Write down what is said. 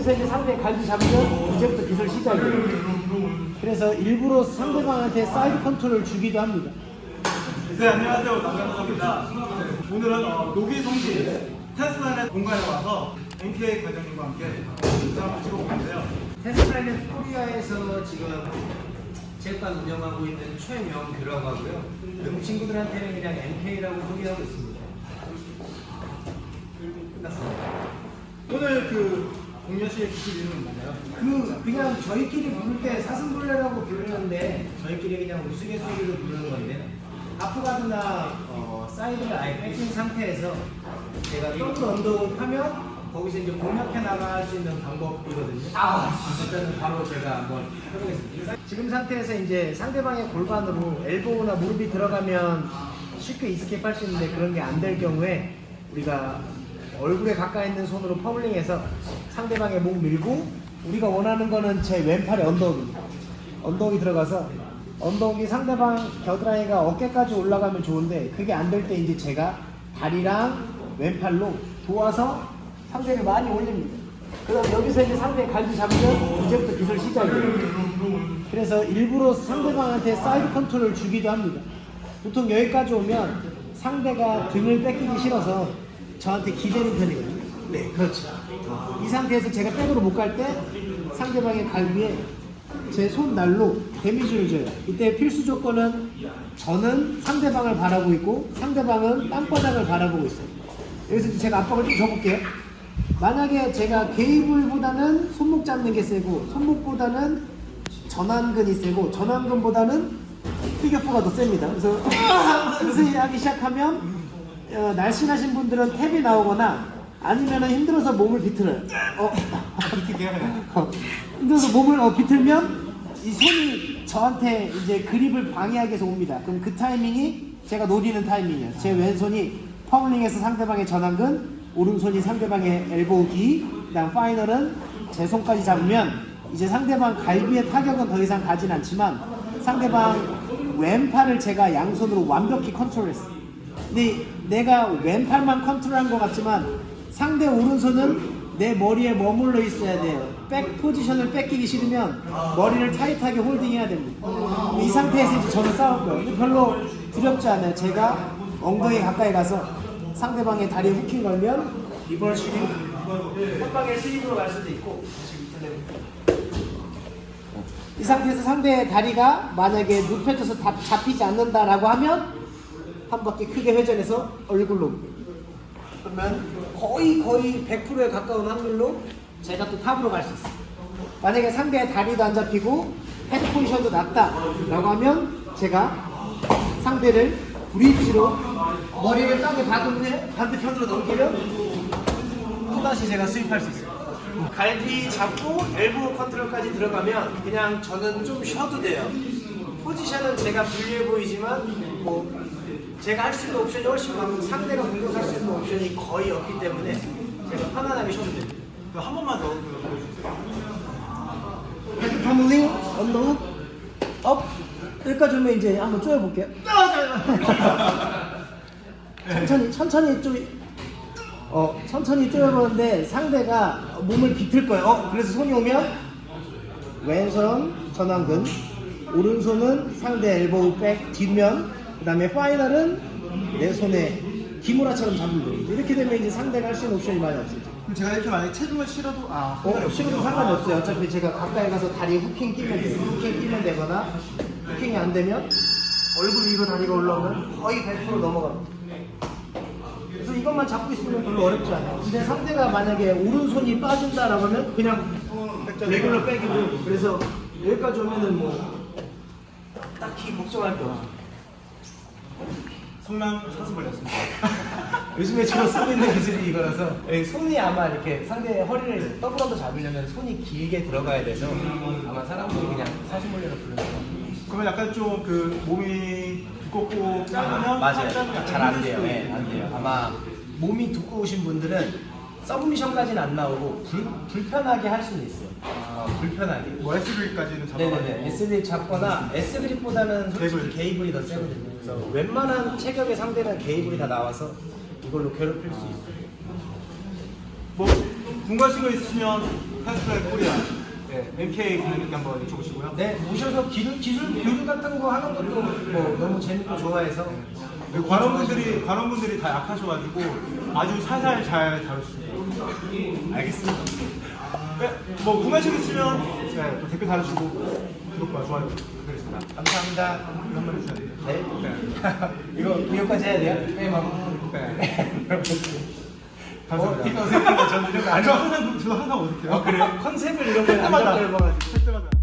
여기서 이제 상대 갈비 잡으면 이제부터 기술 시작이에요. 그래서 일부러 상대방한테 사이드 컨트롤을 주기도 합니다. 네, 안녕하세요. 남강섭입니다. 오늘은 어, 노기 성지 테스트란의 공간에 와서 NK 과장님과 함께 인사를 찍어보고 있는데요. 테스트라이드 코리아에서 지금 체육관 운영하고 있는 최명규라고 하고요. 외국 친구들한테는 그냥 MK라고 소개하고 있습니다. 끝났습니다. 오늘 그 공연시의 기술 이름은 뭔가요? 그 그냥 저희끼리 부를 때 사슴벌레라고 부르는데 저희끼리 그냥 우스갯소리로 부르는 건데 하프가드나 어, 사이드를 아예 뺏긴 상태에서 제가 더블 언더를 하면 거기서 이제 공략해 나갈 수 있는 방법이거든요. 아, 일단은 바로 제가 한번 해보겠습니다. 지금 상태에서 이제 상대방의 골반으로 엘보우나 무릎이 들어가면 쉽게 이스케이프 할수 있는데 그런 게 안 될 경우에 우리가 얼굴에 가까이 있는 손으로 퍼블링해서 상대방의 목 밀고 우리가 원하는 거는 제 왼팔에 언더옥입니다. 언더옥이 들어가서 언더옥이 상대방 겨드랑이가 어깨까지 올라가면 좋은데 그게 안 될 때 이제 제가 다리랑 왼팔로 도와서 상대를 많이 올립니다. 그다음 여기서 이제 상대 갈비 잡으면 이제부터 기술 시작이에요. 그래서 일부러 상대방한테 사이드 컨트롤을 주기도 합니다. 보통 여기까지 오면 상대가 등을 뺏기기 싫어서 저한테 기대는 편이거든요. 네, 그렇죠. 이 상태에서 제가 백으로 못 갈 때 상대방의 갈비에 제 손날로 데미지를 줘요. 이때 필수 조건은 저는 상대방을 바라보고 있고 상대방은 땅바닥을 바라보고 있어요. 여기서 제가 압박을 좀 줘볼게요. 만약에 제가 게이블보다는 손목 잡는 게 세고 손목보다는 전완근이 세고 전완근보다는 피겨프가 더 셉니다. 그래서 슬슬 하기 시작하면 어, 날씬하신 분들은 탭이 나오거나 아니면 힘들어서 몸을 비틀어요. 어, 어, 힘들어서 몸을 어, 비틀면 이 손이 저한테 이제 그립을 방해하기 위해서 옵니다. 그럼 그 타이밍이 제가 노리는 타이밍이에요. 제 왼손이 파울링에서 상대방의 전완근, 오른손이 상대방의 엘보우 기, 그다음 파이널은 제 손까지 잡으면 이제 상대방 갈비의 타격은 더 이상 가진 않지만 상대방 왼팔을 제가 양손으로 완벽히 컨트롤했어. 근데 내가 왼팔만 컨트롤한 것 같지만 상대 오른손은 내 머리에 머물러 있어야 돼요. 백 포지션을 뺏기기 싫으면 머리를 타이트하게 홀딩해야 됩니다. 이 상태에서 이제 저는 싸울 거예요. 근데 별로 두렵지 않아요. 제가 엉덩이 가까이 가서 상대방의 다리에 후킹 걸면 리버시링 한 방에 스윙으로 갈 수도 있고 이 상태에서 상대의 다리가 만약에 눕혀져서 다 잡히지 않는다라고 하면 한 바퀴 크게 회전해서 얼굴로 그러면 거의 거의 100%에 가까운 확률로 제가 또 탑으로 갈 수 있어요. 만약에 상대의 다리도 안 잡히고 헤드 포지션도 낮다라고 하면 제가 상대를 브릿지로 머리를 땅에 박은 후에 반대편으로 넘기면 또다시 제가 스윕할 수 있어요. 갈비 잡고 엘보 컨트롤까지 들어가면 그냥 저는 좀 쉬어도 돼요. 포지션은 제가 불리해 보이지만 뭐 제가 할 수 있는 옵션이 훨씬 많고 상대가 공격할 수 있는 옵션이 거의 없기 때문에 제가 편안하게 쉬어도 됩니다. 한 번만 더 보여주세요. 파밀링, 언더훅, 업 여기까지 오면 이제 한번 쪼여볼게요. 천천히 천천히 쪼 어, 천천히 쪼여보는데 상대가 몸을 비틀 거예요. 어, 그래서 손이 오면 왼손 전완근, 오른손은 상대 엘보우 백 뒷면, 그 다음에 파이널은 내 손에 기무라처럼 잡으면 돼요. 이렇게 되면 이제 상대가 할 수 있는 옵션이 많이 없어져. 그럼 제가 이렇게 만약에 체중을 실어도 아 어, 실어도 상관이 없어요. 어차피 제가 가까이 가서 다리에 후킹 끼면 돼요. 후킹 끼면 되거나 후킹이 안 되면 얼굴 위로 다리가 올라오면 거의 100% 넘어갑니다. 그래서 이것만 잡고 있으면 별로 어렵지 않아요. 근데 상대가 만약에 오른손이 빠진다라고 하면 그냥 레귤러 백이고 그래서 여기까지 오면은 뭐 딱히 걱정할 게 없어요. 성남 사슴벌레였습니다. 요즘에 주로 쓰고 있는 기술이 이거라서 손이 아마 이렇게 상대의 허리를 더블언더 잡으려면 손이 길게 들어가야 돼서 아마 사람들이 그냥 사슴벌레로 부르는 거 그러면 약간 좀 그 몸이 두껍고 짧으면 맞아요 살짝 잘안 돼요 예. 안 돼요 아마 몸이 두꺼우신 분들은 서브미션까지는 안 나오고 불, 불편하게 할 수는 있어요. 어, 불편하게. 뭐 SB까지는 잡아가지고. 네네네. S그립 잡거나 S그립보다는 솔직히 게이블. 게이블이 더 세거든요. 그래서 웬만한 체격의 상대는 게이블이 다 나와서 이걸로 괴롭힐 수 있어요. 뭐 궁금하신 거 있으시면 테스트라인 코리아. 네, MK 관장님께 한번 여쭤보시고요. 네, 오셔서 기술, 기술 교류 같은 거 하는 것도 뭐 너무 재밌고 좋아해서. 그리고 관원분들이 관원분들이 다 약하셔가지고 아주 살살 잘 다루시네요. 알겠습니다. 네, 뭐거 있으면 네, 또 댓글 달아주시고 구독과 좋아요 부탁드리겠습니다. 감사합니다. 한번 해주셔야 돼요. 네. 이거 이거까지 해야 돼요? 게임하고. 네. 감사합니다. 어, 어색한데 저는 이런 거안 저 좋아. 항상 저 항상 어색해요. 아, 그래요? 컨셉을 이런 거안 잡고 해봐가지고. 할 때마다.